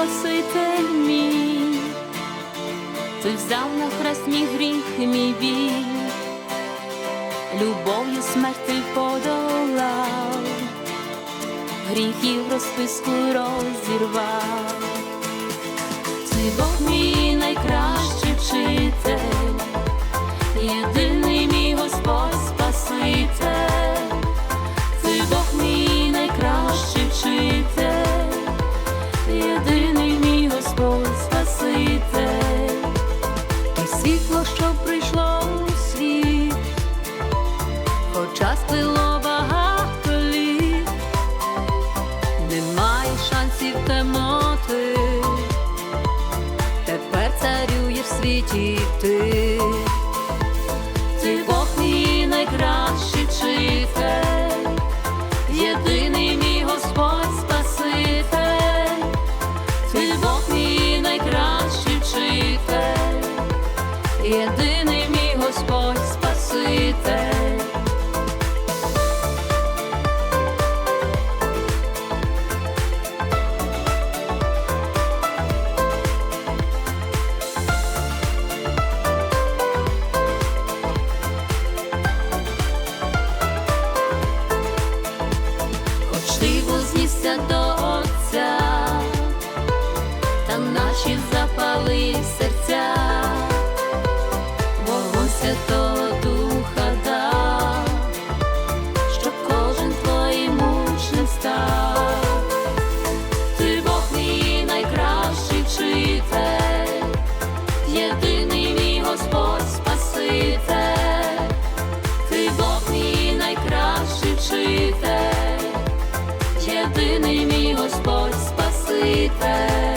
Спаситель мій, ти взяв на хрест мій гріх, мій біль, любов'ю смерть ти подолав, гріхів розписку розірвав. Ти Бог мій найкращий вчитель, хоча сплило багато літ, немає шансів темноти. Тепер царює в світі ти, ти Бог мій найкращий вчитель, єдиний мій Господь Спаситель, ти Бог мій найкращий вчитель, ти вознісся до Отця, та наші запалися ти не мій Господь Спаситель.